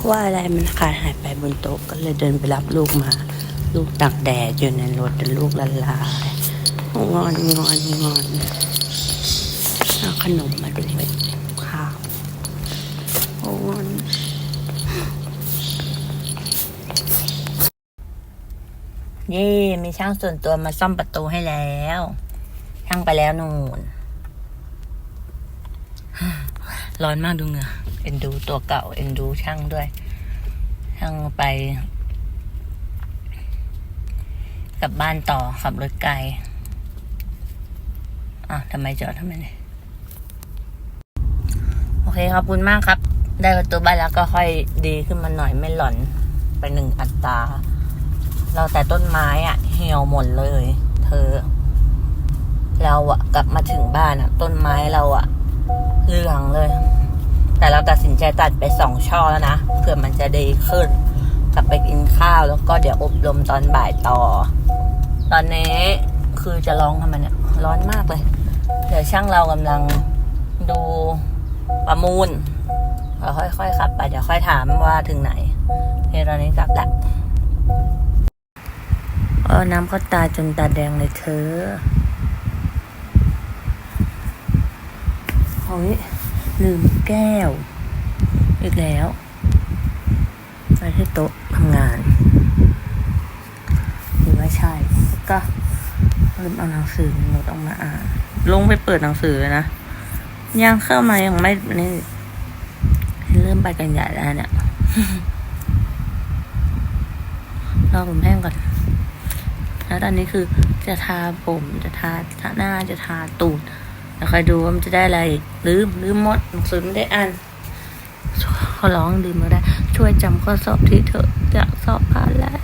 ก็ว่าอะไรมันขาดหายไปบนโต๊ะก็เลยเดินไปรับลูกมา ลูกตักแดดอยู่ในรถแต่ลูกละลายงอนงอนงอนเอาขนมมาด้วยข้าวโอ้งอนเย่มีช่างส่วนตัวมาซ่อมประตูให้แล้วช่างไปแล้วนูนร้อนมากดูเหงื่อ เอ็นดูตัวเก่า เอ็นดูช่างด้วย ช่างไป กลับบ้านต่อขับรถไกลอะทำไมจอดทำไมเนี่ยโอเคขอบคุณมากครับ ได้ประตูบ้านแล้วก็ค่อยดีขึ้นมาหน่อยไม่หล่อนไปหนึ่งอัตรา เราแต่ต้นไม้อะเหี่ยวหมดเลย เธอ เราอะกลับมาถึงบ้านอะต้นไม้เราอะ ตัดสินใจตัดไปสองช่อแล้วนะเพื่อมันจะดีขึ้น กลับไปกินข้าวแล้วก็เดี๋ยวอบรมตอนบ่ายต่อ ตอนนี้คือจะร้องทำไมเนี่ยร้อนมากเลย เดี๋ยวช่างเรากำลังดูประมูลเราค่อยๆขับไปเดี๋ยวค่อยถามว่าถึงไหนโอเคตอนนี้กลับละเออน้ำก็ตาจนตาแดงเลยเธอเฮ้ยลืมแก้ว อีกแล้วไปที่โต๊ะทำงานหรือว่าใช่ ก็ลืมเอาหนังสือโน้ตออกมาอ่าน ลงไปเปิดหนังสือเลยนะ ยังเข้ามายังไม่นี่เริ่มไปกันใหญ่แล้วเนี่ยรอผมแห้งก่อน แล้วตอนนี้คือจะทาผมจะทาทาหน้าจะทาตูดแล้วคอยดูว่ามันจะได้อะไรลืมลืมหมดหนังสือไม่ได้อ่าน ขอร้องลืมมาได้ ช่วยจำข้อสอบที่เธอจะสอบผ่านแล้ว